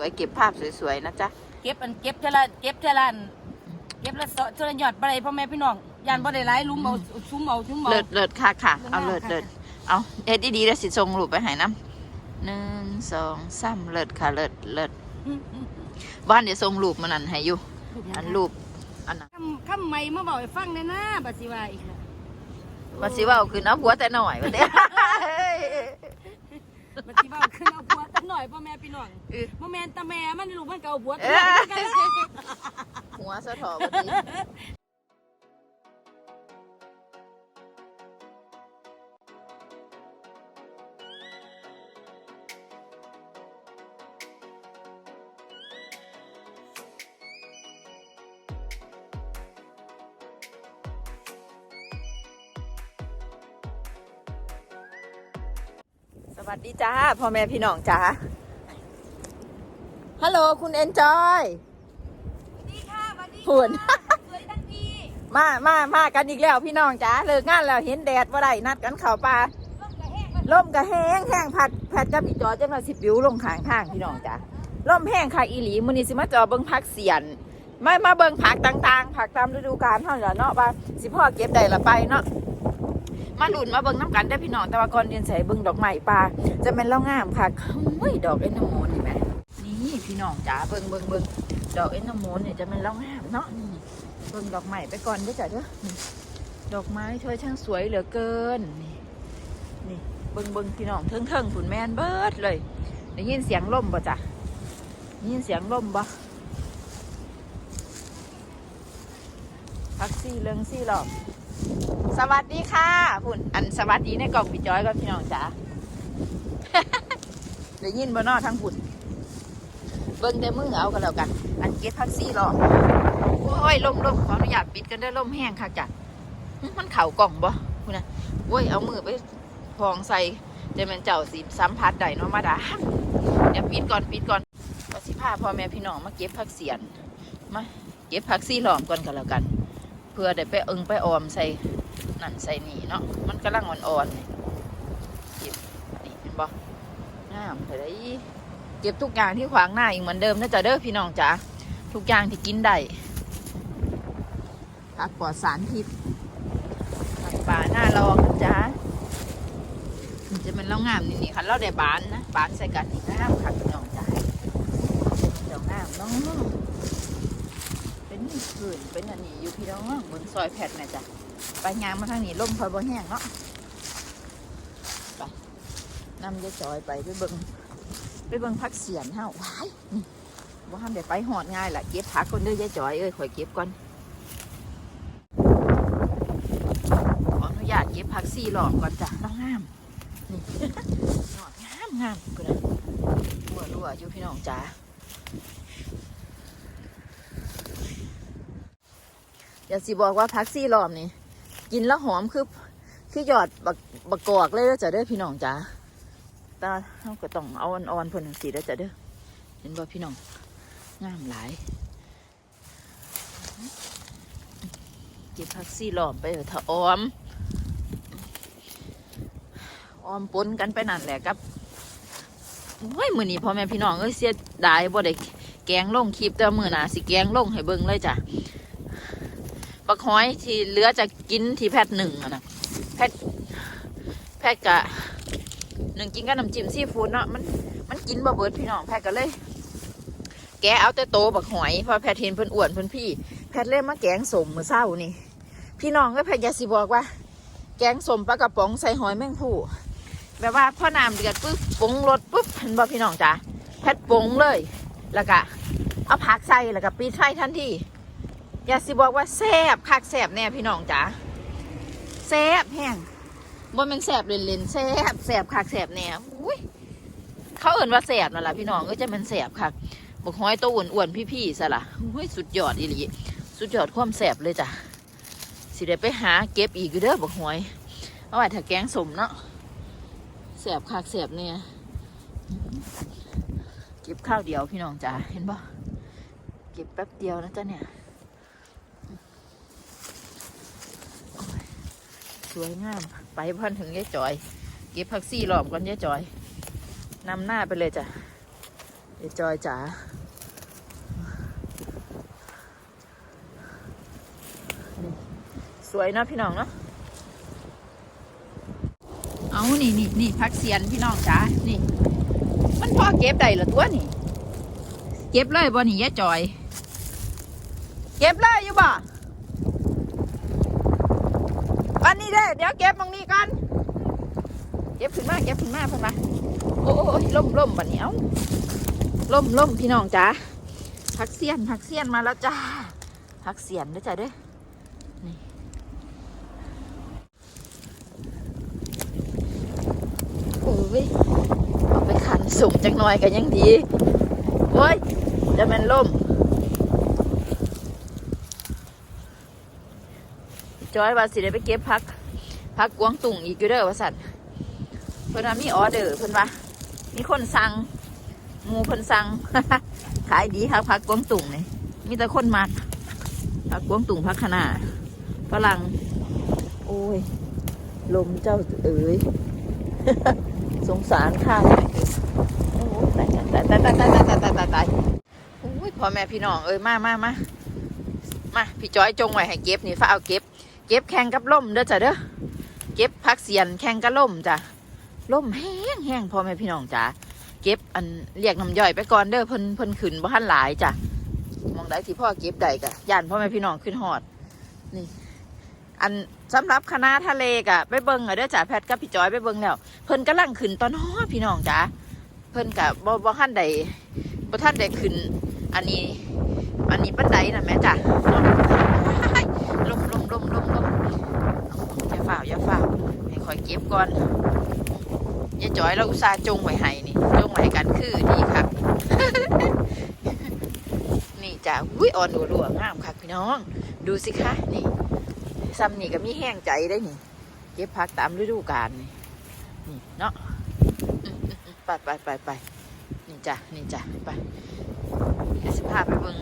สวยเก็บภาพสวยๆนะจ๊ะ เก็บอันเก็บเทอละเก็บเทอละอันเก็บละเสาะเทอละหยอดบ่ได้พ่อแม่พี่น้องยานบ่ได้หลายลุมเอาซุ้มเอาซุ้มเอา เลิศเลิศค่ะค่ะ เอาเลิเลิศศค่ะเลิศเอาเอ็ดดีๆแล้วสิทรงรูปไปใหายน้ำหนึ่งสองสามเลิศค่ะเลิศเลิศอืมอืมบ้านเดี๋ยวทรงรูปมันนั่นให้อยู่ อันรูปอันนั้นคำคำใหม่มาบอกให้ฟังแน่นะบัดสิว่าอีกแล้วมาสิว่าเอาคือเอาหัวแต่หน่อยมาเด้ บัดสิว่าขึ้นเอาผัวตัหน่อยพ่อแม่พี่น้องเออบ่แม่นตาแม่มันลูกมันก็เอาผัวเอตัอหน่อยกันเลยหัวสะถอพอดี วัสดีจ้าพ่อแม่พี่น้องจ้าฮัลโหลคุณเอนจอยดีค่ะบัดดีหุ่นสวยทั้งทีมามามากันอีกแล้วพี่น้องจ้าเลิกงานแล้วเห็นแดดว่าไรนัดกันเข่าป่าร่มกระแห้งมันล่มกะแห้งแห้งผัดผัดกับพี่จอจังหวะสิบิวลงข้างทางพี่น้องจ้าล่มแห้งค่ะอีหลีมื้อนี้สิมาจอเบิ่งผักเสียนมามาเบิ่งผักต่างๆ ผักตามฤดูกาลเท่านั้นเนาะว่าสิพ่อเก็บได้ละไปเนาะ มาหลุนมาเบิ่งน้ำกันได้พี่น้องแต่ว่าก่อนเรียนใส่เบิ่งดอกไม้ป่าจะเป็นเล่างามค่ะเฮ้ยดอกเอ็นโนโมนนี่แหมนี่พี่น้องจ้าเบิ่งเบิ่งเบิ่งดอกเอ็นโนโมนเนี่ยจะเป็นเล่างามเนาะนี่เบิ่งดอกไม้ไปก่อนด้อจ้ะเด้อดอกไม้ช่วยช่างสวยเหลือเกินนี่นี่เบิ่งเบิ่งพี่น้องเทิงเทิงฝุ่นแมนเบิดเลยได้ยินเสียงลมบ่จ้ะได้ยินเสียงลมบ่พักซี่เริงซี่หรอบ สวัสดีค่ะพุ่นอันสวัสดีในกล่องพี่จอยก็พี่น้องจ๋าได้ยินบ่นอทั้งพุ่นเบิ่งแต่มือเอากันแล้วกัน อันเก็ตพักซี่หรอโอ้ยลมลมขออนุญาตปิดกันได้อลมแห้งค่ะจ้ะมันเข่ากล่องบ่คุณนะโอ้ยเอามือไปพองใส่เดี๋ยวมันเจ้าสีสัมผัสได้เนาะมาดาเดี๋ยวปิดก่อนปิดก่อนก็สิพาพ่อแม่พี่น้องมาเก็บผักเสียนมาเก็บผักซี่หลอมก่อนกันแล้วกัน พื่อได้ไปเอิงไปออมใส่นั่นใส่นี่เนาะมันกำลังอ่อนๆนี่เก็บนี่เห็นบ่น้ำไปได้เก็บทุกอย่างที่ขวางหน้าอีกเหมือนเดิมนะจ๊ะเด้อพี่น้องจ๋าทุกอย่างที่กินได้ผักปลอดสารพิษผักป่าหน้าลองนะจ๊ะมันจะเป็นเล่างามนี่นี่ค่ะเราได้บานนะบานใส่กันนี่งามค่ะพี่น้องจ๋าเดี๋ยวงามเนาะ ขื่นเป็นอันนี้อยู่พี่น้องบนซอยแพทนะจ๊ะไปยางมาทางนี้ล่มพอยบ่แห้งเนาะไปนำยายจอยไปไปเบิงไปเบิงพักเสียนเฮาว้ายนี่บ่ทำได้ไปหอดง่ายล่ะเก็บผักคนเด้อยายจอยเอ้ยข่อยเก็บก่อนขออนุญาตเก็บผักสี่หลอกก่อนจ้ะน้องงามนี่หอดงามงามกูนะรัวรัวอยู่พี่น้องจ๋า อย่าสิบอกว่าพักซี่หลอมนี่กินแล้วหอมคือคือหยอดบักบักกอกเลยแล้วจะเด้อพี่น้องจ้าตาเราก็ต้องเอาอ่อนๆเพิ่นสีแล้วจะเด้อเห็นบ่พี่น้องงามหลายเก็บผักซี่หลอมไปเถอะออมออมปนกันไปนั่นแหละครับโอ้ยมือนี้พ่อแม่พี่น้องเอ้ยเสียดายบ่ได้แกงลงคลิปแต่มือหนาสิแกงลงให้เบิ่งเลยจ้ะ บักฮ้อยที่เหลือจะกินที่แพทย์หนึ่งอะนะแพทย์แพทย์กะหนึ่งกินกับน้ำจิ้มซีฟู้ดเนาะมันมันกินบ่เบิดพี่น้องแพทย์ก็เลย แกเอาแต่โตบักหอยพอแพทย์เห็นเพิ่นอ้วนเพิ่นพี่ แพทย์เล่มาแกงสมมือเศร้านี่ พี่น้องก็แพทย์อยาสิบอกว่า แกงสมปลากระป๋องใส่หอยแมงผู้แบบว่าพ่อน้ำเดือดปุ๊บปงรสปุ๊บเห็นบ่พี่น้องจ้ะแพทย์ปงเลยแล้วก็เอาผักใส่แล้วก็ปิดไฟทันที อย่าสิบอกว่าแซบคักแซบแน่พี่น้องจ๋าแซบแห้งบ่แมันแซบเล่นๆแซบแซบคักแซบแน่อุ้ยเขาเอิ่นว่าแซบนั่นล่ะพี่น้องก็จะมันแซบคักบอกห้อยตัวอ้วนๆพี่ๆซะละอุ้ยสุดยอดอีหลีสุดยอดความแซบเลยจ้ะ สิได้ไปหาเก็บอีกเด้อบอกหอยเอาไว้ถ้าแกงสมเนาะแซบคักแซบเนี่ยเก็บข้าวเดียวพี่น้องจ๋าเห็นบ่เก็บแป๊บเดียวนะจ๊ะเนี่ย สวยงาม ไปพันถึงยายจอย เก็บผักซี่หลอมก่อนยายจอยนำหน้าไปเลยจ้ะเดี๋ยจอยจ๋าสวยเนาะพี่น้องเนาะเอานี่นี่นี่พักเสียนพี่น้องจ๋านี่ มันพอเก็บได้หรอตัวนี่ เก็บเลยบ่นี่ยะจอย เก็บเลยอยู่บ่วั นนี้เด้อเดี๋ยวเก็บมองนี้ก่อน เก็บขึ้นมาเก็บขึ้นมาเพิ่นมาโอ้ยล่มล่มบัดนี้เอ้าล่มล่มพี่น้องจ๋าพักเสียนพักเสียนมาแล้วจ้าพักเสียนด้อจ้าเด้อนี่โอ้ยเอาไปขันสุ่มจังหน่อยกันยังดีโอ้ยจะมันล่มจอยว่าสิได้ไปเก็บพัก พักกวงตุ่งอีกอยู่เด้อว่าสัตว์เพิ่นว่ามีออเดอร์เพิ่นว่ามีคนสั่งหมูเพิ่นสั่งขายดีครับพักกวงตุ่งนี่มีแต่คนมักพักกวงตุ่งพักขนาฝรั่งโอ้ย ลมเจ้าเอ๋ยสงสารข้าวโอ้ตายตายตายตายตายตายตายตายตายโอ้ยพ่อแม่พี่น้องเอ้ยมามามามาพี่จ้อยจงไว้ให้เก็บนี่ฟ้าเอาเก็บ เก็บแข่งกับล่มเด้อจ้ะเด้อ เก็บพักเสียนแข่งกับล่มจ้ะล่มแห้งแห้งพ่อแม่พี่น้องจ้ะเก็บอันเรียกน้ำย่อยไปก่อนเด้อเพิ่นเพิ่นขึ้นบ่ทันหลายจ้ะมองได้ที่พ่อเก็บได้กะย่านพ่อแม่พี่น้องขึ้นหอดนี่ อันสำหรับคณะทะเลกะไปเบิ่งอะเด้อจ้ะแพทกับพี่จอยไปเบิ่งแล้วเพิ่นกำลังขึ้นตอนฮอพี่น้องจ้ะเพิ่นกะบ่บ่ทันได้บ่ทันได้ขึ้น อันนี้ อันนี้บันไดน่ะแม่จ้ะลมลมลมลมลม ฝ่าวอย่าฝ่าวให้คอยเก็บก่อนยายจอยเราอุตส่าห์จงไว้ให้นี่จงไว้ให้กันคือดีครับ นี่จ้ะอุ้ยอ่อนรัวๆงามค่ะพี่น้อง ดูสิคะนี่ซ้ำนี่ก็มีแห้งใจได้นี่ เก็บผักตามฤดูกาลนี่นี่เนาะไปไปไปไปนี่จ้ะนี่จ้ะไปเดี๋ยวสิพาไปเบิ่ง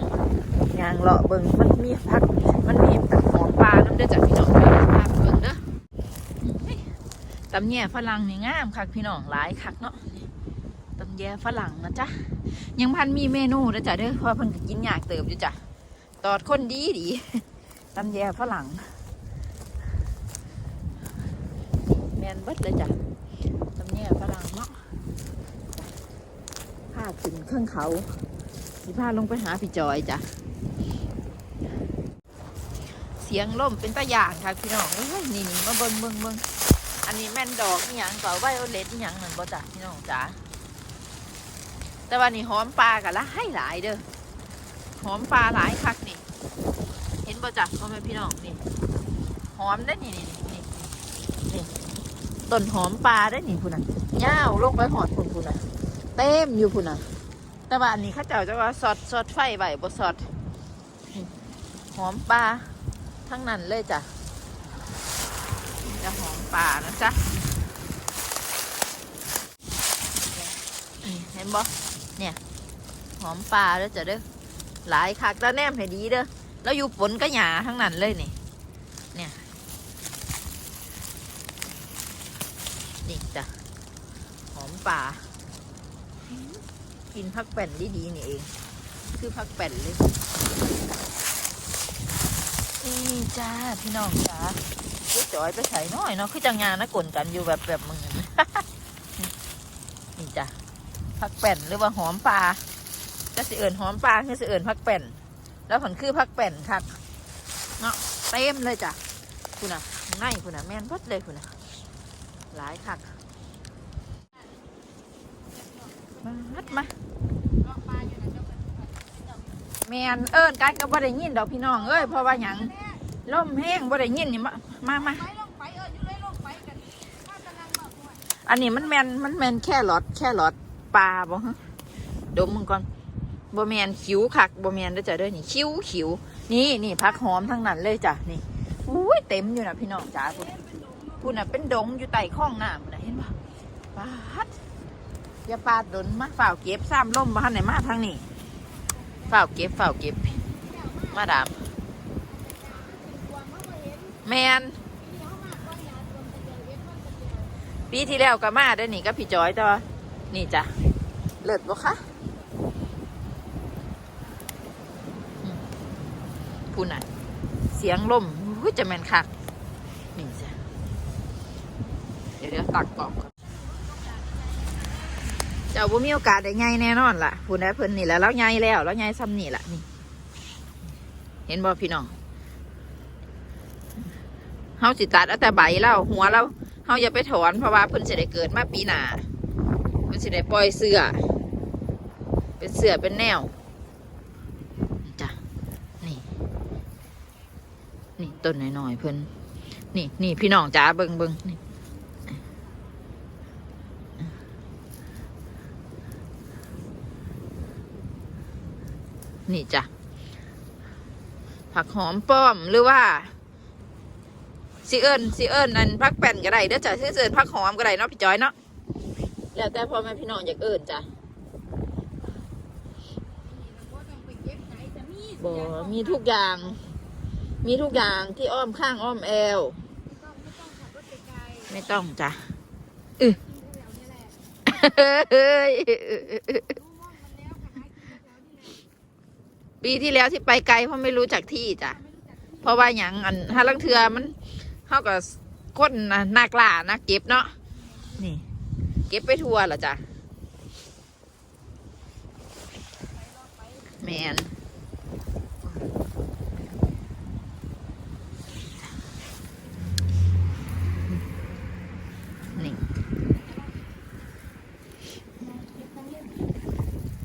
ยางเลาะเบิ่งมันมีผัก มันมีตักหอมปลาน้ำเด้อจ้ะพี่น้องไป ตำแย่ฝรั่งนี่งามคักพี่น้องหลายคักเนาะตำแย่ฝรั่งนะจ๊ะยังพันมีเมนูนะจ๊ะเด้อเพราะพิ่นกินยากเติบอยู่จ้ะตอดคนดีดีตำแย่ฝรั่งแมนเบิดเลยจ้ะตำแย่ฝรั่งเนาะพาขึ้นเครื่องเขาสิพาลงไปหาพี่จอยจ้ะเสียงล่มเป็นตะยานค่ะพี่น้องเอ้ยนี่นี่มาเบิ่งเบิ่งเบิ่ง อันนี้แม่นดอกอย่างก่อไวโอเลตอย่างนั่นบ่จ้ะพี่น้องจ๋าแต่ว่านี่หอมปลากับละให้หลายเด้อหอมปลาหลายคักนี่ เห็นบ่จ้ะพ่อแม่พี่น้องนี่หอมได้นี่นี่นี่นี่ต้นหอมปลาได้นี่พุ่นน่ะย่าวลงไปหอดพุ่นพุ่นน่ะเต็มอยู่พุ่นน่ะ แต่ว่าอันนี้ข้าเจ้าจะว่าสอดสอดไฟไว้บ่สอดหอมปลาทั้งนั้นเลยจ้ะ ปลานะจ๊ะเห็นบ่เนี่ย หอมปลาแล้วจะเด้อหลายคักแล้วแนมให้ดีเด้อแล้วอยู่ฝนก็หยาทั้งนั้นเลยนี่เนี่ยนี่จ้ะหอมป่า กินพักแป่นดีๆนี่เอง คือพักแป่นเลยนี่จ้าพี่น้องจ้า จ๊จอยไปใส่น้อยเนาะคือจังงานนะกลนกันอยู่แบบแบบมึงนี่จ้ะพักแป่นหรือว่าหอมปลาจะสิเอิญหอมปลาคือสิเอิญพักแป่น แล้วผลคือพักแป่นครับเนาะเต็มเลยจ้ะคุณน่ะง่ายคุณน่ะแม่นพัดเลยคุณน่ะหลายคักมาฮัดมาแมนเอิญกันก็บ่ได้ยินดอกพี่น้องเอ้ยเพราะว่าหยังล่มแห้งบ่ได้ยินนี่มา มามาอันนี้มันแมนมันแมนแค่หลอดแค่หลอดปลาบ่ฮะดมมึงก่อนบ่แมนคิ้วคักบ่แมนด้จ้ะเด้อนี่คิ้วคิ้วนี่นี่พักหอมทั้งนั้นเลยจ้ะนี่อุ้ยเต็มอยู่นะพี่น้องจ๋าคุณคุณน่ะเป็นดงอยู่ใต้ข้องน้ำนะเห็นปะปาดอย่าปาดดนมาฝ่าวเก็บซ้ำล่มมานไหนมาทางนี้ฝ่าวเก็บฝ่าวเก็บมาดาม แมนปีที่แล้วก็มาได้หนีก็พี่จอยจ้ะานี่จ้ะ เลิศบ่คะพูน่ะ เสียงลมหูจะแมนคัก นี่จ้ะ เดี๋ยวเดี๋ยวตักกอกเจ้าบ่มีโอกาสได้ไงแน่นอนล่ะพูนได้เพิ่นนี่แล้วแล้วไงแล้ว แล้วไงซ้ำนี่ล่ะนี่ เห็นบ่พี่น้อง เฮาสิตัดเอาแต่ใบแล้วหัวแล้วเฮาอย่าไปถอนเพราะว่าเพิ่นสิได้เกิดมาปีหน้าเพิ่นสิได้ปล่อยเสื้อเป็นเสื้อเป็นแนวจ้ะนี่นี่ต้นน้อยๆเพิ่นนี่นี่พี่น้องจ๋าเบิงเบิงนี่นี่จ้ะผักหอมป้อมหรือว่า สิเอิญสิเอิญอันพักแป้นก็ได้เด้อจ้ะสิเอิญพักหอมก็ได้เนาะพี่จอยเนาะแล้วแต่พ่อแม่พี่น้องอยากเอิญจ้ะบ่มีทุกอย่าง มีทุกอย่างที่อ้อมข้างอ้อมแอวไม่ต้องจ้ะอือเฮ้ยปีที่แล้วที่ไปไกลเพราะไม่รู้จักที่จ้ะเพราะว่าอย่างอันถ้าลังเทือมัน เข้ากับคนน่ะนักล่านักเก็บเนาะนี่ เก็บไปทัวร์เหรอจ้ะแมนนี่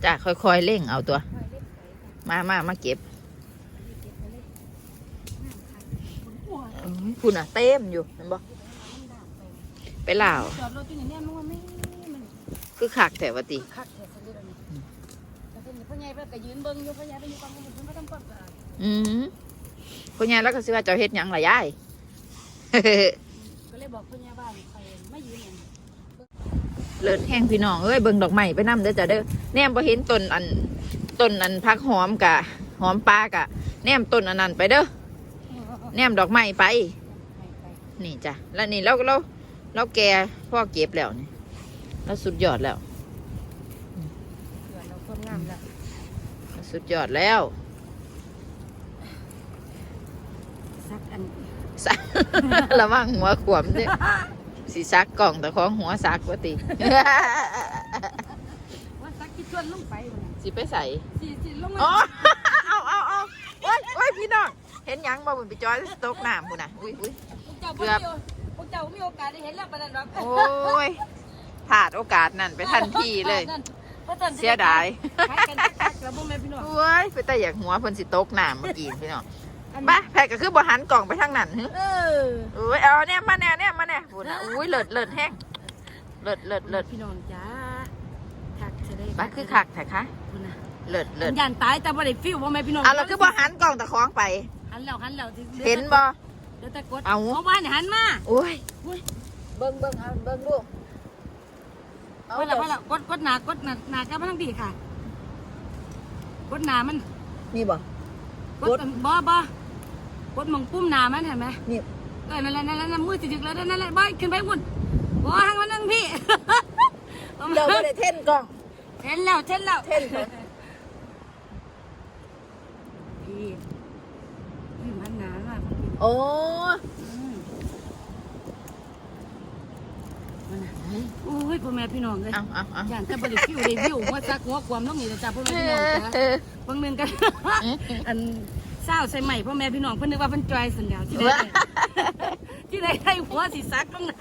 จ้ะค่อยๆเร่งเอาตัว มามามาเก็บเอ้ย คุณอะเต็มอยู่เห็นบ่ไปล่าวจอดรถที่นี่เนี่ยมันว่าไม่มันคือขักแต่วาติคักแท้ซะเลยนี่แล้วทีนี้พ่อใหญ่เพิ่นก็ยืนเบิ่งอยู่พ่อใหญ่ไปอยู่กองมือเพิ่นก็ทำความสะอาดอืมคุณยายแล้วก็สิว่าเจ้าเฮ็ดหยังล่ะยายก็เลยบอกพ่อใหญ่ว่าใครไม่ยืนเนี่ยเลิศแห้งพี่น้องเอ้ยเบิ่งดอกไม้ไปนํเด้อจ้ะเด้อแนมบ่เห็นต้นอันต้นอันพักหอมกะหอมปลากะแนมต้นอันนั้นไปเด้อแนมดอกไม้ไป นี่จ้ะแล้วนี่เราเราเราแก่พ่อเก็บแล้วนี่เราสุดยอดแล้วเผื่อเราคนงามแล้วเราสุดยอดแล้วสักอันซักระวังหัวขวมเด้อสิซักกล่องแต่ของหัวซักว่าติว่าสักที่ชวนลงไปวันนั้นสิไปใส่สิสิลงอ๋มาอเอาเอาเอาโอ้ยโอ้ยพี่น้องเห็นหยังบ่บุญไปจอยสตกน้ำพุ่นน่ะอุ้ยอุ้ยพวก เจ้าบ่มีพวกเจ้ามีโอกาสได้เห็นแล้วปานนั้นดอกโอ้ยพลาดโอกาสนั่นไปทันทีเลย เสียดายขายกันคักๆแล้วบ่แม่พี่น้อง โอ้ยไปแต่อยากหัวเพิ่นสิตกน้ำเมื่อกี้พี่น้องบ้าแพกก็คือบ่หันกล่องไปทางนั้นหึเออโอ้ยเอาเนี่ยมาแน่เนี่ยมาแน่พุ่นน่ะอุ้ยเลิศเลิศแห้งเลิศเลิศเลิศพี่น้องจ้าคักจะได้บ้าคือคักแท้คะพุ่นน่ะเลิศเลิศย่านตายแต่บ่ได้ฟิวบ่แม่พี่น้องเอาเราคือบ่หันกล่องตะคองไป หันแล้วหันแล้วเห็นบ่ เดี๋ยวแต่กดเอาเอาบ้านหันมาโอ้ยอุ้ยเบิ่งเบิ่งเอาเบิ่งดูเอาว่าแล้วว่าแล้วกดกดหนากดหนาหนากลับมาทางพี่ค่ะ กดหนามันนี่บ่กดบ่บ่กดหมองปุ่มหนามันเห็นไหมนี่เออนั่นแหละนั่นแหละนั่นมือจิกๆแล้วนั่นแหละบ่ขึ้นไปหุ่นบ่ทางมันนั่งพี่ เดี๋ยวบ่ได้เท่นกล่อง เห็นแล้วเห็นแล้ว เท่นเหรอพี่พี่มันหนามากพี่ โอ้อืมมันน่ะโอ้ยพ่อแม่พี่น้องเลยเอาเอาเอาอย่างแต่บริฟิวรีวิวว่าซักหัวความต้องมีแต่จ้าพ่อแม่พี่น้องจ้าเออบางหนึงกันอันเศร้าใส่ใหม่พ่อแม่พี่น้องเพิ่นนึกว่าเพิ่นจอยสัญญาที่ได้ที่ได้ให้หัวสิซักต้องน้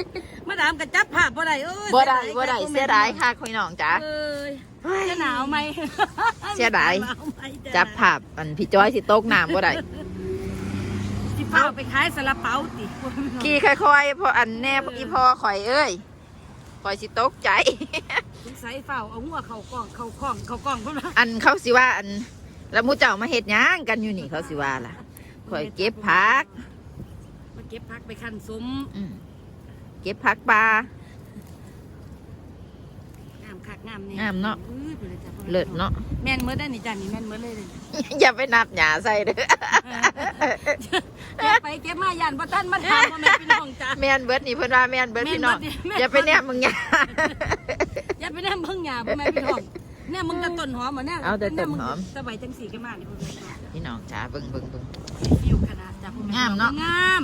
ำมาดามกับจับภาพบ่ได้เอ้ยบ่ได้บ่ได้เสียดายค่ะคุยน้องจ๋าเอ้ยจะหนาวไหมเสียดายหนวไหมะจับภาพอันพี่จ้อยสิตกน้ำบ่ได้ สิพาไปขายซาลาเปาติพ่อแม่พี่น้องขี่ค่อยๆเพออันแน่อีพอข่อยเอ้ยข่อยสิตกใจสงสัยเฝ้าเอาหัวเข้ากล่องเข้ากล่องเข้ากล่องเพิ่นว่าอันเขาสิว่าอันแล้วหมูเจ้ามาเฮ็ดหยังกันอยู่นี่เขาสิว่าล่ะข่อยเก็บผักมาเก็บผักไปคั่นสมอืมเก็บผักปลางาม คักงามแน่งามเนาะอุ้ยพิ่นเลยจ้ะพ่อแม่เลิศเนาะ แม่นเมื่อได้นี่จ้ะนี่แม่นเมื่อเลยเลยอย่าไปนับหยาใส่เด้อเก็บไปเก็บมาย่านบ่ทันมาถามพ่อแม่พี่น้องจ้ะ แม่นเบิดนี่เพิ่นว่าแม่นเบิดพี่น้องแม่นเบิดนี่แม่นอย่าไปแนบมึงหยา อย่าไปแนมเบิ่งหยาพ่อแม่พี่น้องเนี่ยมึงจะต้นหอมเหรอเนี่ยเอาแต่ต้นหอมสบายจังสีกันมากนี่พ่อแม่พี่น้องพี่น้องจ๋าเบิ่งเบิ่งเบิ่ง ฟิวขนาดจ้ะพ่อแม่งามเนาะ งาม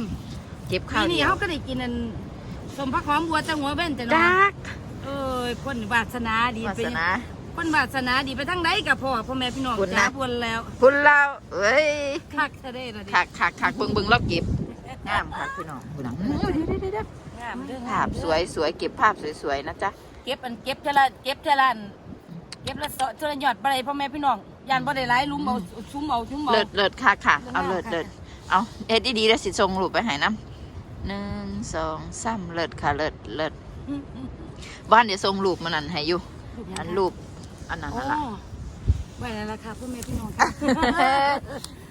เก็บทีข้าวนี้เดียวเขาก็ได้กินอันสมพักหอมบัวจังหัวเบ้นจ้ะจัเนาะก เอ้ยคนวาสนาดีวาไปสนา คนวาสนาดีไปทั้งใดกับพ่อพ่อแม่พี่น้องคุณนะ จ้าพวนแล้วคุณเราเอ้ยคักซะได้ละดิคักคักคักเบิ่งเบิ่งเราเก็บงามคักพี่น้องพี่น้องอื้อเดี๋ยวเดี๋ยวเดี๋ยวงามเด้อภาพสวยสวยเก็บภาพสวยๆนะจ๊ะเก็บอันเก็บเทอละเก็บเทอละอันเก็บละเสาะเทอละหยอดบ่ได้พ่อแม่พี่น้องยานบ่ได้หลายลุมเอาซุ้มเอาซุ้มเอา เลิศเลิศค่ะค่ะเลิศเอาเลิศมากค่ะเลิศเอาเอ็ดดีๆแล้วสิส่งรูปไปให้น้ำหนึ่งสองสามเลิศค่ะเลิศเลิศ อืมอื มบ้านเดี๋ยวส่งรูปมานั่นให้อยู่รูปหยังอันคะรูปอันนั้นอ๋อนั่นล่ะไว้แล้วล่ะค่ะพ่อแม่พี่น้องค่ะ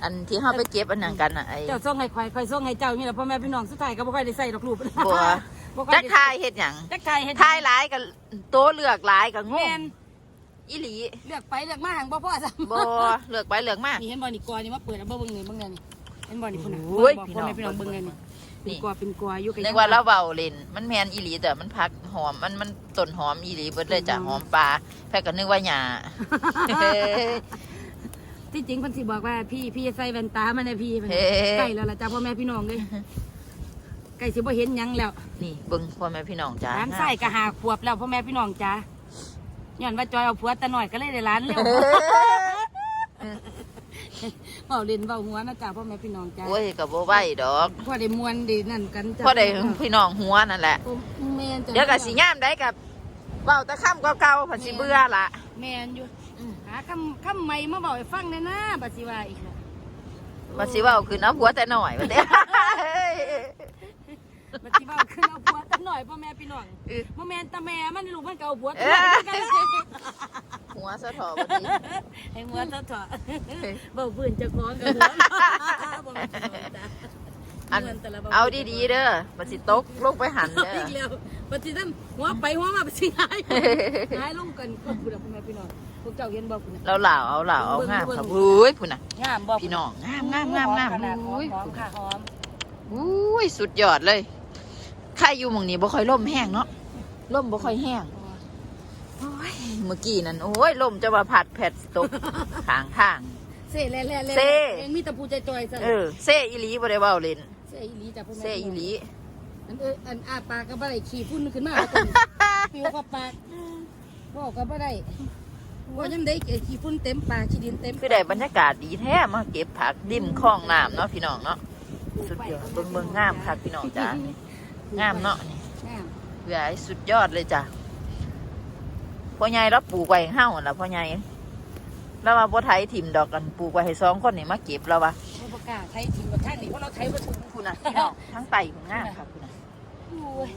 อันที่เขาไปเก็บอันนั้นกันอะไอ้เจ้าส่งให้ข่อยข่อยส่งให้เจ้านี่แหละพ่อแม่พี่น้องสุดท้ายก็บ่ค่อยได้ใส่ดอกรูปบัวบ่ค่อยจักได้ทายเฮ็ดหยังจักทายเฮ็ดทายหลายกับโตะเลือกหลายกับงแม่งนอีหลีเลือกไปเลือกมาหังบ่พอซ้ำบ่เลือกไปเลือกมานี่เห็นบ่นี่กอนี่มาเปิดแล้วบ่เบิ่งนี่เบิ่งแน่นี่ เห็นบ่นี่พุ่นน่ะโอ้ยบอกพี่พ่อน้องแม่พี่น้องเบิ่งแน่นี่นี่เป็นกอเป็นกออยู่กับนึกว่าเราเบาเล่นมันแมนอีหลีแต่มันพักหอมมันมันต้นหอมอีหลีเบิดเลยจ้ะหอมปลาแพทย์ก็นึกว่าหญ้าที่จริงเพิ่นสิบอกว่าพี่พี่ใส่แว่นตามาในพี่เพิ่นเฮ้ใกล้แล้วล่ะจ้าพ่อแม่พี่น้องเลยใกล้สิบ่เห็นหยังแล้ว นี่เบิ่งพ่อแม่พี่น้องจ้าร้านไส้ก็หาขวบแล้วพ่อแม่พี่น้องจ้าย้อนว่าจอยเอาผัวแต่น้อยก็เลยได้ร้านเร็ว เบาเล่นเบาหัวนะจ้าพ่อแม่พี่น้องจ้าโอ้ยก็บ่ไหวดอกพ่อได้มวนดีนั่นกันจ้าพ่อได้พี่น้องหัวนั่นแหละแม่นจ้ะเดี๋ยวก็สิย่ามได้กับเว้าแตะค่ำเก่าๆผัดสิเบื่อละแม่นอยู่หาคำคำใหม่มาบอกให้ฟังแน่นะบัดสิว่าอีกแล้วผัดสิเว้าขึ้นเอาผัวแต่น้อยว่าเด้บัดสิว่าขึ้นเอาผัวแต่น้อยพ่อแม่พี่น้องเออพ่อแม่นตาแม่มันลูกมันก็เอาผัวแต่เอน้ออยกัน หัวสะเถอบ่ดีให้หัวเถอะเถอะเบาพื้นเจะคล้าของกับหัวบ่แม่นพี่น้องจ้ะอันม่วนแต่ละบเอาดีๆเด้อผัดสิตกลงไปหันเอาเด้ออีกแล้วบัดสิทำหัวไปหัวมาบัดสิหายหายลงกันก็พุ่นน่ะพ่อแม่พี่น้องพวกเจ้าเห็นบ่พุ่นน่ะเราเหล่าเอาเหล่าเอางามครับอุ้ยพุ่นน่ะงามบ่พี่น้องงามงามงามงามขนาดหออุ้มยหอมค่ะหอมอุ้ยสุดยอดเลยใครอยู่หมองนี้บ่ค่อยล่มแห้งเนาะล่มบ่ค่อยแห้งโอ้ยเมื่อกี้นั่นโอ้ยล่มจะมาผัดแผดตกทางทาง เซ่แล่ๆๆเซ่ เองมีแตะปูใจจอยๆซะเออเซอีหลีบ่ได้เว้าเล่นเซ่อีหลีจ้ะพ่อแม่เซอีหลีอันเอออันอาปากก็บ่ได้ขี้พุ่นขึ้นมาแล้วกันปิวกับปากบอกก็บ่ได้ว่ายังได้ขี้พุ่นเต็มปากขี้ดินเต็มคือได้บรรยากาศดีแท้มาเก็บผักริมคลองน้ำเนาะพี่น้องเนาะสุดยอดเบิ่งเบิ่งงามคักพี่น้องจ้างามเนาะนี่งามเพื่อให้สุดยอดเลยจ้ะ พ่อใหญ่เราปลูกไว้ให้เฮาหั่นล่ะพ่อใหญ่เราว่าบ่ไถถิ่มดอกกันปลูกไว้ให้สองคนนี่มาเก็บแล้วว่าบ่ประกล้าศไทยทิ้งกับท่านนี่เพราะเราไทยบ่ถูกคุณน่ะพี่น้องทั้งไตคุณงามค่ะคุณน่ะโอ้ย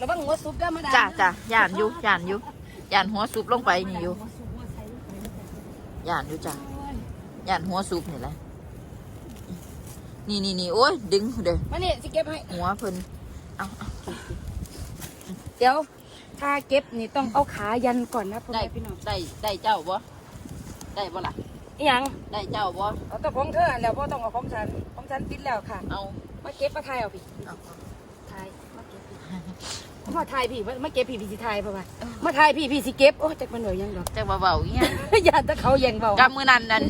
ระวังหัวซุปเด้อมาดามจ้าจ้าย่านอยู่ย่านอยู่ย่านหัวซุปลงไปนี่อยู่หัวซุปหัวไทยย่านอยู่จ้ะโอ้ยย่านหัวซุปนี่แหละนี่นี่นี่โอ้ยดึงเด้อมานี่สิเก็บให้หัวเพิ่นเอาเอาเดี๋ยว ถ้าเก็บนี่ต้องเอาขายันก่อนนะพ่อได้แม่พี่น้องได้ได้เจ้าบ่ได้บ่ล่ะอีหยังได้เจ้าบ่เอาแต่ของเธอแล้วบ่ต้องเอาของฉันของฉันปิดแล้วค่ะ เอามาเก็บมาทายเอาพี่เอาทายมาเก็บพี่มาทายพี่มาเก็บพี่พี่สิทายเพราะว่ามาทายพี่พี่สิเก็บโอ้จักมันเหนื่อยยังดอกจักว่าเบาอีหยังอย่าแตะเขาแย่งเบากับมือนั้นนั่น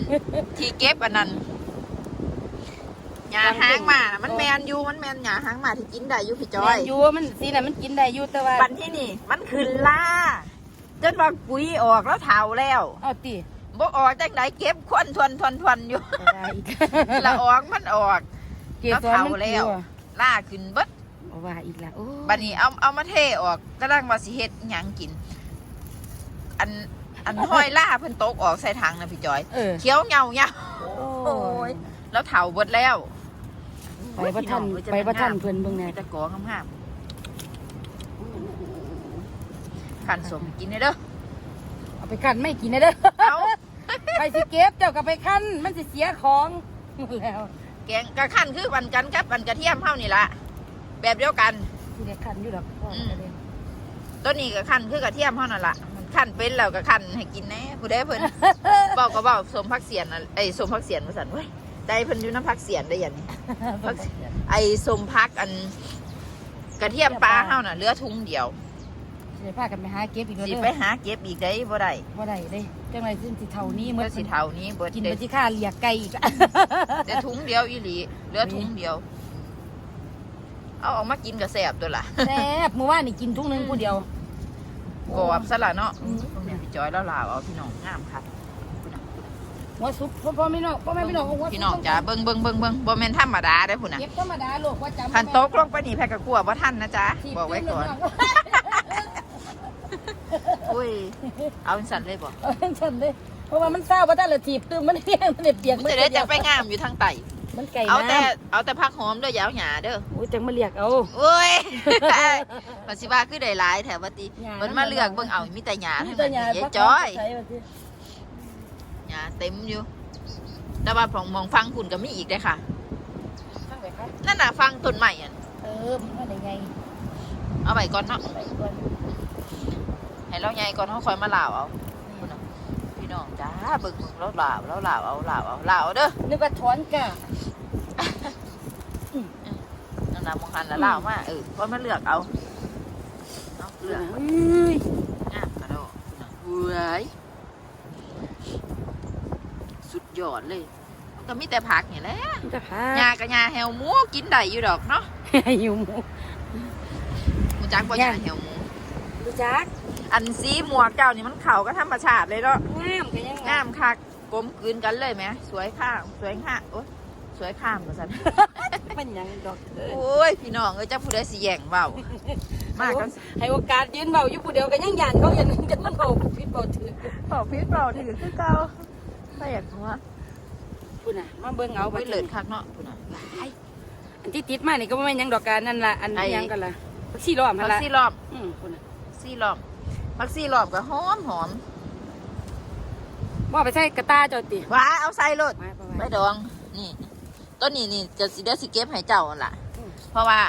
ที่เก็บอันนั้น หญ้าหางหมาน่ะมันแมนอยู่มันแมนหญ้าหางหมาที่กินได้อยู่พี่จอแม่ยนอยู่มันสีน่ะมันกินได้อยู่แต่ว่าบันที่นี่มันขึ้นล่าจนว่าปุ๋ยออกแล้วเถาแล้วเอาติบ่ออกจังไดเก็บควันทวนทวนทวนอยู่เอาว่าอีกละออกมันออกเกสรมันแล้วกลัวล่าขึ้นเบิดเอาว่าอีกแล้วโอ้บัดนี้เอาเอามาเทออกก็ลังว่าสิเฮ็ดหยังกิน อันอันห้อยล่าเพิ่นตกออกใส่ถังนะพี่จอย เออเขียวเหงาเหงาโอ้ยแล้วเถาเบิดแล้ว ไปประทันไปประทันเพิ่นเบิ่งแหน่จะกองงามๆขันสมกินได้เด้อเอาไปคั่นไม่กินนะเด้อเอาไปสิเก็บเจ้าก็ไปคั่นมันสิเสียของแล้ว แกงกะขันคือวันกันกับวันกระเทียมเฮานี่ละแบบเดียวกันสิได้คั่นอยู่ดอกพ่ออืมก็เลยตัวนี้ก็ขันคือกระเทียมเฮานั่นละมันขันเป็นแล้วก็ขันให้กินแหน่ผู้ใดเพิ่นเบาก็เบาสมพักเสียนน่ะไอ้สมพักเสียนมาสั่นเว้ย ได้เพิ่นอยู่น้ำพักเสียนได้อย่างนี้ พักไอ้สมพักอัน กระเทียมปลาเฮาน่ะเหลือทุงเดียวสิได้พากันไปหาเก็บอีกแล้วสิเด้อไปหาเก็บอีกได้บ่ได้บ่ได้เด้จังไรซึ่งสิเท่านี้หมเมื่ดอสิเท่านี้เบิดกินเด็ไปที่ค่าเลียกไก่อีกแต่ถุงเดียวอีหลีเหลือถุงเดียว เอาออกมากินกับแสบตัวล่ะ แซ่บเมื่อวานนี่กินทุกนึงผู้เดียว กรอบซะละเนาะอืม ตรงนี้พี่จอยแล้วลาวเอาพี่น้องงามครับ หัวซุปพ่อพ่อไม่น้องพ่อแม่พี่น้องเอาหัวซุปพี่น้องจ๋าเบิ่งเบิ่งเบิ่งเบิ่งบ่แม่นธรรมดาเด้อพุ่นน่ะเก็บธรรมดาลูกว่าจำพันโต๊ะลงไปนี่แพ้กะกลัวบ่ทันนะจ๊ะบอกไว้ก่อนอุ้ยเอาจังสั่นเลยบ่เอาฉันเลยเพราะว่ามันเศร้าว่าถ้าละถีบตื้มมันเพียงมันได้เปียกมันจะได้จังไปงามอยู่ทางไตมันไก่เอาแต่น้เอาแต่ผักหอมเด้อยาวหยาเด้อำโอ้ยจังมาเรียกเอา โอ้ยปัสสิว่าคือได้หลายแถวบัดนี้หญ้ามันมาเลือกเบิ่งเอามีแต่หยาทั้งตันั้วนใหญ่ยายจ้อย ใส่มาสิห ยาเต็มอยู่ แต่ว่าของมองฟังคุณก็มีอีกได้อค่ะ ข้างไหนครับนั่นน่ะฟังต้นใหม่อะ เออมันว่าได้ไงเอาไปก่อนเนาะไปก่อนให้เราใหญ่ก่อนเขาคอยมาลาวเอาพุ่นน่ะพี่น้องจ้าเบิ่งมึงแล้วลาวแล้วลาวเอาลาวเอาลาวเอาเด้อนึกว่าถอนกะนั่นน่ะมองหันแล้วลาวมาเออคอยมาเลือกเอาเอาเลือกเอ้ยงามกระโดดเว้ยสุด ยอดเลยมันก็มีแต่ผักนี่แหละมันจะพาหญ้ากับหญ้าแฮวหมูกินได้อยู่ดอกเนาะอยู่หมูหมูจักบ่หย่าญ้าแฮวหมูรู้จักอันสีหมวกเจ้านี่มันเข้ากับธรรมชาติเลยเนาะงามกันยังงามคักกลมกลืนกันเลยไหมสวยข้างสวยข้างโอ้ยสวยข้ามว่าซั่นเป็นหยังดอกเอ้ยโอ้ยพี่น้องเอ้ยเจ้าผู้ใดสิแย่งเว้ามากกันให้โอกาสยืนเบาอยู่ผู้เดียวกันยังหยานเขาอย่างนึงจะมันเบาพิษเบาถือเป่าพีชเป่าถือคือเก่า ไม่อยากหัวคุณน่ะมาเบิ่งเอาไปเลิศคักเนาะพุ่นน่ะอันที่ติดมานี่ก็บ่แม่นหยังดอกการนั่นล่ะอันไอ้หยังกันล่ะพักซี่ล้อมผัหั่กนล่ะซี่รอบอืมคุณน่ะซี่รอบผักซี่รอบก็หอมหอมบ่าไปใส่กระตาเจ้าติว้าเอาใส่รถไปดองนี่ต้นนี้นี่จะสิเดียวสิเก็บให้เจ้าล่ะ เพราะว่า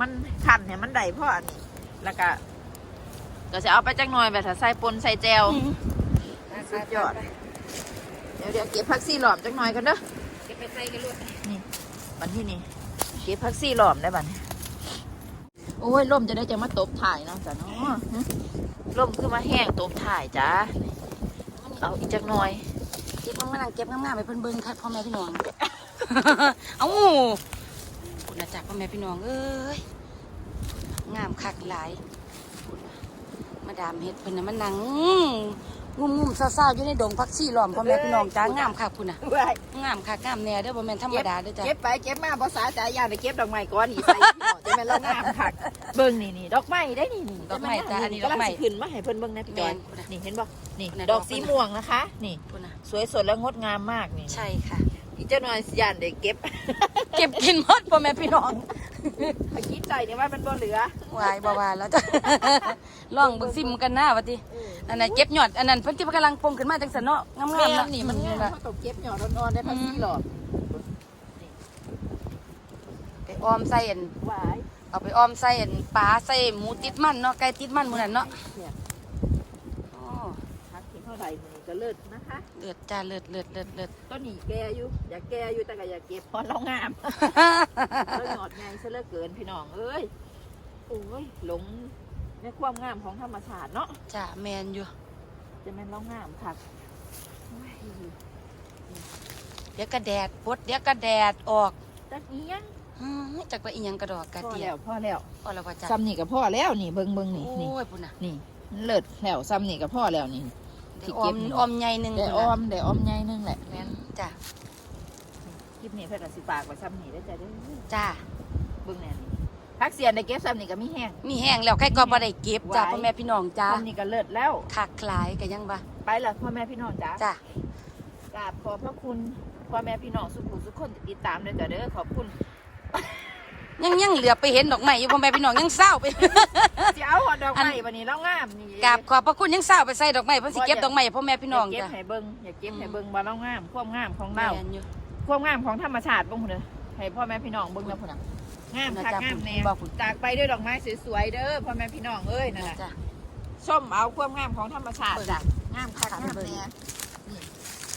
มันขันเนี่ยมันได้เพราะอันนี้แล้วก็ก็จะเอาไปจักหน่อยแบบถ้าใส่ปนใส่แจวสุดยอด ดี๋ยวเดี๋ยวเก็บผักซี่หลอมจักหน่อยกันเด้อเก็บไปใส่กันลูกบันที่นี่เก็บผักซี่หลอมได้บัดนี้โอ้ยล่มจะได้จะมาตบถ่ายเนาะจ้ะเนาะหึล่มคือมาแห้งตบถ่ายจ้าเอาอีกจักหน่อยเก็บมานั่งเก็บงามๆให้เพิ่นเบิ่งคัดพ่อแม่พี่น้องเอ้าคุณน่ะจักพ่อแม่พี่น้องเอ้ยงามคักหลายคุณน่ะมาดามเฮ็ดเพิ่นน่ะมันนั่ง งุ่มๆซ่าๆอยู่ในดงผักซี่ล้อมพ่อแม่พี่น้องจ้างามคักคุณน่ะเว้ยงามค่ะงามแน่เด้อบ่แม่นธรรมดาเด้อจ้ะเก็บไปเก็บมาภาษาจ่ายยาไปเก็บดอกไม้ก่อนอีใส่หม้อจะแม่นละงามคักเบิ่งนี่นี่ดอกไม้ได้นี่นี่ดอกไม้จ้ะอันนี้ดอกไม้ำลังสิขึ้นมาให้เพิ่นเบิ่งนะพี่จอยแม่น นี่เห็นบ่นี่น่ะดอกดอกสีม่วงนะคะ นี่ คุณน่ะสวยสดและงดงามมากนี่ใช่ค่ะ อีเจ้าหน่อยสิยานได้เก็บ เก็บกินหมดพ่อแม่พี่น้อง ถ้าคิดใจนี่ว่ามันบ่เหลือวายบ่ว่าแล้วจ้ะลองเบิ่งซิมกันหน้าว่าติอันนั้นเก็บยอดอันนั้นเพิ่นที่กำลังปงขึ้นมาจังซั่นเนาะงามแม่ๆเนาะนี่มันงามล่ะเท่ากับเก็บหยอดอ่อนๆได้พักซี่หรอกไปออมใส่อันหวายเอาไปออมใส่อันปลาใส่หมูติดมันเนาะไก่ติดมันหมื้นั้นเนาะเนี่ยโอ้พักที่เท่าไหร่นี่ก็เลิศนะคะ เลือดจ้าเลือดเลือดเลือดเลือดต้นนี้แกอยู่ อยากแกอยู่แต่ก็อยากเก็บเพราะเรางามเราหยอดไงซะเหลือเกินพี่น้องเอ้ยโอ้ยหลงในความงามของธรรมชาติเนาะจ้าแมนอยู่จะแม่นเรางามค่ะโอ้ยเดี๋ยวก็แดดปดเดี๋ยวก็แดดออกจักเอียงอืมจักว่าอีหยังกระดอกกระพ่อเดียแล้ววพ่อแล้วพอแล้วว่าจ้าซ้ำนี่กับพ่อแล้วนี่เบิ่งเบิ่งนี่โอ้นี่ยพุ่นน่ะนี่มันเลิศแล้วซ้ำนี่กับพ่อแล้วนี่ เดี๋ยวออมออมใหญ่หนึงได้พุ่นอน่ะอมได้ออมใหญ่นึงแหละแม่นจ้าคลิปนี้เพื่อนก็สิฝากไว้ซ้ำนี่ได้อจ้ะเด้อจ้าเบิ่งแน่นี่พักเสียนได้เก็บซ้ำนี่ก็มีแห้ง มีแห้งแล้วใครก็บ่ได้เก็บจ้าไว้พ่อแม่พี่น้องจ้าซ้ำนี่ก็เลิศแล้วคักคลายก็ยังว่าไปละพ่อแม่พี่น้องจ้าจ้ากราบขอบพระคุณพ่อแม่พี่น้องสุขุมสุขคนที่ติดตามด้วยจ้ะเด้อขอบคุณ ยังยังเหลือไปเห็นดอกไม้อยู่พ่อแม่พี่น้องยังเศร้าไปสิเอาหอดดอกไม้วันนี้แล้วงามนี่กราบขอบพระคุณยังเศร้าไปใส่ดอกไม้เพิ่นสิเก็บดอกไม้ให้พ่อแม่พี่น้องอย่าเก็บจ้ะให้เบิ่งอย่าเก็บให้เบิ่งว่าเรางามความงามของเราแม่นอยู่ความงามของธรรมชาติเบิ่งพุ่นเด้อให้พ่อแม่พี่น้องเบิ่งนะพุ่นน่ะงามคักงามแน่บอกพุ่นจากไปด้วยดอกไม้สวยๆเด้อพ่อแม่พี่น้องเอ้ยนั่นน่ะจ้ะส้มเอาความงามของธรรมชาติเบิ่งจ้ะงามคักค่ะงามเบิ่งแน่นี่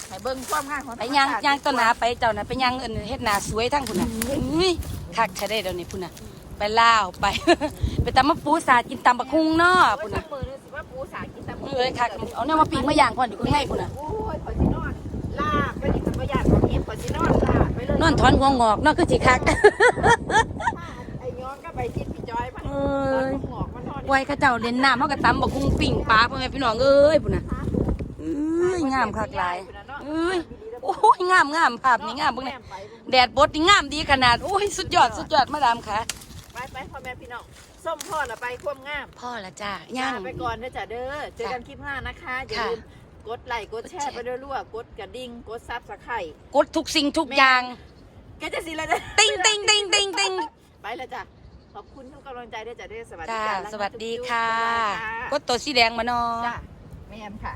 ให้เบิ่งความงามของธไปรรมย่างชาติย่างต้นหนาไปเจ้าน่ะไปย่างเอิ้นเฮ็ดหนาสวยทั้งพุ่นน่ะอุ้ย คักใช่ได้เดี๋ยวนี้พุ่นน่ะ ไปลาวไป ไปตำมะปูสาดกินตำบักคุงเนาะโอ้พุ่ยนสัน่ะกมือนึงสิว่าปูสากินแต่เอ้ยคักเอาเนี่ยมาปีกมาย่างก่อนอยู่ข้างในพุ่นน่ะโอ้ยขอสินอนลากไปดิสัมปยานของเอ็มขอสินอนลากไปเลยนอนถอนหัวงอกเนาะคือสิคัก ไอ้ย้อนก็ไปทิศพี่จอยมันเอ้ตอนยหงอกมันนอนไว้เข้าเจ้าเล่นน้ำเฮาก็ตำบักคุงปิ่งปลาพ่อแม่พี่น้องเอ้ยพุ่นน่ะเอ้ยงามคักหลายเอ้ย โอ้ยงามงามภาพนี้งามเบิ่งนี่แดดบดนี่งามดีขนาดโอ้ยสุดยอดสุดยอดมาดามค่ะไปไปพ่อแม่พี่น้องส้มพ่อละไปควมงามพ่อละจ้าย่างลไปก่อนเด้อจ้ะเด้อเจอกันคลิปหน้านะคะอย่าค่ะลืมกดไลค์กดแชร์ไปด้วยรั่วกดกระดิ่งกดซับสไครต์กดทุกสิ่งทุกอย่างแกจะสิแล้วจ้ะติ้งติ้งติ้งติ้งติ้งไปแล้วจ้ะขอบคุณทุกกำลังใจด้วยจ้ะเด้อสวัสดีจ้าจ้ะสวัสดีค่ะบ๊ายบายกดตัวสีแดงมาเนาะจ้ะแม่นค่ะ